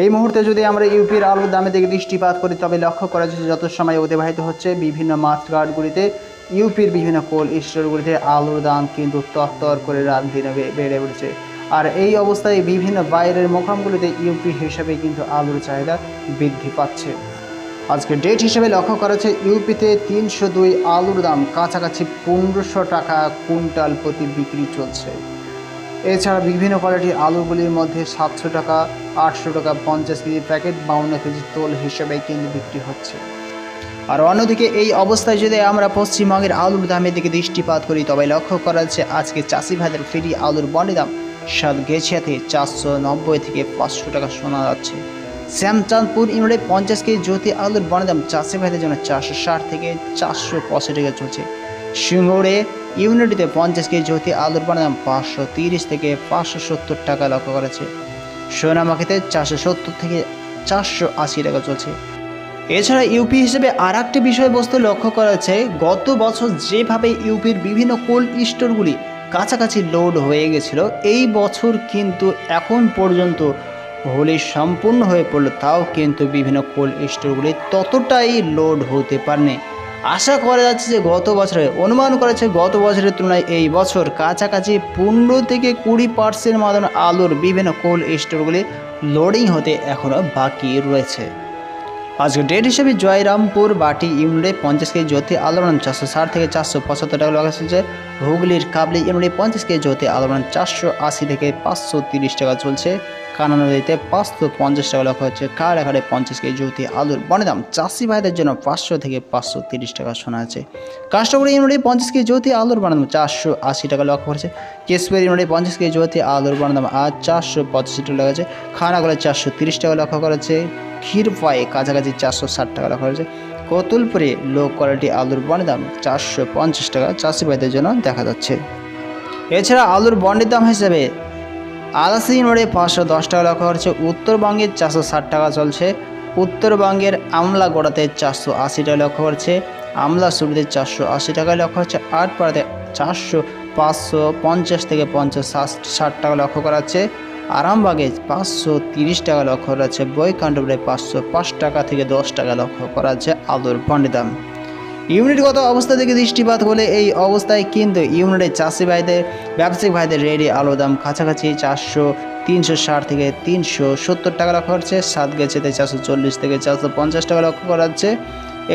এই মুহূর্তে যদি আমরা ইউপির আলুর দামে দিকে দৃষ্টিপাত করি, তবে লক্ষ্য করা যাচ্ছে যত সময় অতিবাহিত হচ্ছে, বিভিন্ন মার্কেটগুলিতে ইউপির বিভিন্ন কোল্ড স্টোরগুলিতে আলুর দাম কিন্তু তরতর করে রাত দিনে বেড়ে উঠেছে। আর এই অবস্থায় বিভিন্ন বাইরের মোকামগুলিতে ইউপি হিসাবে কিন্তু আলুর চাহিদা বৃদ্ধি পাচ্ছে। আজকে ডেট হিসেবে লক্ষ্য করা হচ্ছে ইউপিতে তিনশো দুই আলুর দাম, কাছাকাছি পনেরোশো টাকা কুইন্টাল প্রতি বিক্রি চলছে। এছাড়া বিভিন্ন কোয়ালিটির আলুগুলির মধ্যে সাতশো টাকা, আটশো টাকা, পঞ্চাশ কেজি প্যাকেট, বাউন্ন কেজি তোল হিসেবে কিন্তু বিক্রি হচ্ছে। আর অন্যদিকে এই অবস্থায় যদি আমরা পশ্চিমবঙ্গের আলুর দামের দিকে দৃষ্টিপাত করি, তবে লক্ষ্য করা যাচ্ছে আজকে চাষি ভাইদের ফ্রি আলুর বন্ডের দাম সাত গেছিয়াতে চারশো নব্বই থেকে পাঁচশো টাকা শোনা যাচ্ছে। শ্যামচাঁদপুর ইউনিটে পঞ্চাশ কেজি জ্যোতি আলুর বন্ডের দাম চাষি ভাইদের জন্য চারশো ষাট থেকে চারশো পঁয়ষট্টি টাকা চলছে। সিঙ্গুরে ইউনিটিতে পঞ্চাশ কেজি জ্যোতি আলুর বন্ডের দাম পাঁচশো তিরিশ থেকে পাঁচশো সত্তর টাকা লক্ষ্য করেছে। সোনামাখিতে চারশো সত্তর থেকে চারশো আশি টাকা চলছে। এছাড়া ইউপি হিসেবে আর একটি বিষয়বস্তু লক্ষ্য করা যাচ্ছে গত বছর যেভাবে ইউপির বিভিন্ন কোল্ড স্টোরগুলি কাছাকাছি লোড হয়ে গেছিল, এই বছর কিন্তু এখন পর্যন্ত হোলি সম্পূর্ণ হয়ে পড়ল, তাও কিন্তু বিভিন্ন কোল্ড স্টোরগুলি ততটাই লোড হতে পারেনি। আশা করা যাচ্ছে যে গত বছরে, অনুমান করেছে গত বছরের তুলনায় এই বছর কাছাকাছি পনেরো থেকে কুড়ি পার্সেন্ট মতন আলুর বিভিন্ন কোল্ড স্টোরগুলি লোডিং হতে এখনও বাকি রয়েছে। আজকে ডেট হিসেবে জয়রামপুর বাটি ইউনিটে পঞ্চাশ কেজি জ্যোতি আলোড়ন চারশো ষাট থেকে চারশো পঁচাত্তর টাকা লাগা চলছে হুগলির কাবলি ইউনিটে পঞ্চাশ কেজি জ্যোতি আলোড়ন চারশো আশি থেকে পাঁচশো তিরিশ টাকা চলছে। কানা নদীতে পাঁচশো পঞ্চাশ টাকা লক্ষ্য হচ্ছে কারাঘাটে পঞ্চাশ কেজি জ্যোতি আলুর বনে দাম? চাষি ভাইদের জন্য পাঁচশো থেকে পাঁচশো তিরিশ টাকা শোনা আছে। কাস্টমার ইউনিটে পঞ্চাশ কেজি জ্যোতি আলুর বনে দাম চারশো আশি টাকা লক্ষ্য করেছে কেশপুর ইউনিটে পঞ্চাশ কেজি জ্যোতি আলুর বনে দাম আজ চারশো পঁচাশি টাকা লেগেছে খানাগুলো চারশো তিরিশ টাকা লক্ষ্য করেছে। ক্ষীরপায়ে কাছাকাছি চারশো ষাট টাকা রাখা হয়েছে। কতুলপুরে লো কোয়ালিটি আলুর বনের দাম চারশো পঞ্চাশ টাকা চাষি ভাইদের জন্য দেখা যাচ্ছে। এছাড়া আলুর বন্ডের দাম হিসেবে আলাসি মোড়ে পাঁচশো দশ টাকা লক্ষ্য করছে উত্তরবঙ্গের চারশো ষাট টাকা চলছে। উত্তরবঙ্গের আমলা গোড়াতে চারশো আশি টাকা লক্ষ্য করছে আমলা সুবিধে চারশো আশি টাকা লক্ষ্য হচ্ছে আটপাড়াতে চারশো পাঁচশো পঞ্চাশ থেকে পঞ্চাশ ষাট টাকা লক্ষ্য করা যাচ্ছে আরামবাগে পাঁচশো তিরিশ টাকা লক্ষ্য করা যাচ্ছে বৈকাণ্ডপুরে পাঁচশো পাঁচ টাকা থেকে দশ টাকা লক্ষ্য করা যাচ্ছে আলুর বন্ডের দাম ইউনিটগত অবস্থা থেকে দৃষ্টিপাত হলে এই অবস্থায় কিন্তু ইউনিটের চাষি ভাইদের, ব্যবসায়িক ভাইদের রেডি আলুর দাম কাছাকাছি চারশো, তিনশো ষাট থেকে তিনশো সত্তর টাকা লক্ষ্য হচ্ছে সাত গেছেতে চারশো চল্লিশ থেকে চারশো পঞ্চাশ টাকা লক্ষ্য করা যাচ্ছে।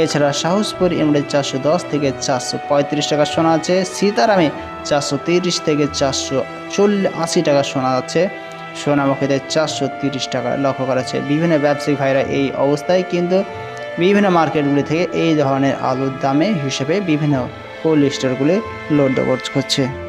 এছাড়া সাহসপুর ইউনিটের চারশো দশ থেকে চারশো পঁয়ত্রিশ টাকা শোনা আছে সীতারামে চারশো তিরিশ থেকে চারশো চল্লিশ আশি টাকা শোনা যাচ্ছে। সোনামুখীতে চারশো তিরিশ টাকা লক্ষ্য করা যাচ্ছে। বিভিন্ন ব্যবসায়িক ভাইরা এই অবস্থায় কিন্তু বিভিন্ন মার্কেটগুলি থেকে এই ধরনের আলুর দামে হিসেবে বিভিন্ন কোল্ড স্টোরগুলি লোড করছে।